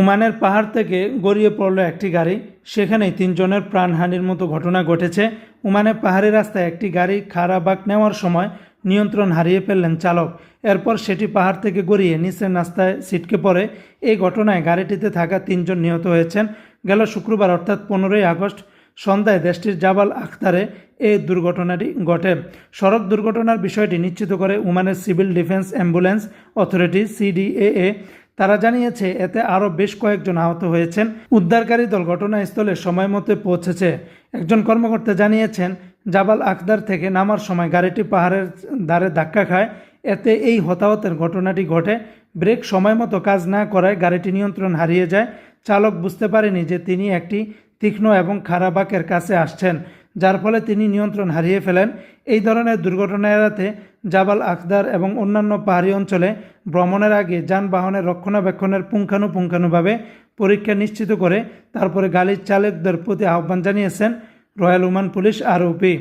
ওমানের পাহাড় থেকে গড়িয়ে পড়ল একটি গাড়ি। সেখানেই তিনজনের প্রাণহানির মতো ঘটনা ঘটেছে। ওমানের পাহাড়ি রাস্তায় একটি গাড়ি খারাবাক নেওয়ার সময় নিয়ন্ত্রণ হারিয়ে ফেললেন চালক। এরপর সেটি পাহাড় থেকে গড়িয়ে নিচের রাস্তায় ছিটকে পড়ে। এই ঘটনায় গাড়িটিতে থাকা তিনজন নিহত হয়েছেন। গেল শুক্রবার, অর্থাৎ পনেরোই আগস্ট সন্ধ্যায় দেশটির জাবাল আখতারে এই দুর্ঘটনাটি ঘটে। সড়ক দুর্ঘটনার বিষয়টি নিশ্চিত করে ওমানের civil defence ambulance authority CDAA তারা জানিয়েছে, এতে আরও বেশ কয়েকজন আহত হয়েছেন। উদ্ধারকারী দল ঘটনাস্থলে সময় মতো পৌঁছেছে। একজন কর্মকর্তা জানিয়েছেন, জাবাল আখদার থেকে নামার সময় গাড়িটি পাহাড়ের ধারে ধাক্কা খায়। এতে এই হতাহতের ঘটনাটি ঘটে। ব্রেক সময় মতো কাজ না করায় গাড়িটি নিয়ন্ত্রণ হারিয়ে যায়। চালক বুঝতে পারেনি যে তিনি একটি তীক্ষ্ণ এবং খারাবাকের কাছে আসছেন। যার ফলে তিনি নিয়ন্ত্রণ হারিয়ে ফেলেন। এই ধরনের দুর্ঘটনা এড়াতে জাবাল আখদার এবং অন্যান্য পাহাড়ি অঞ্চলে ভ্রমণের আগে যানবাহনের রক্ষণাবেক্ষণের পুঙ্খানুপুঙ্খানুভাবে পরীক্ষা নিশ্চিত করে তারপরে গাড়ির চালকদের প্রতি আহ্বান জানিয়েছেন রয়্যাল ওমান পুলিশ আরওপি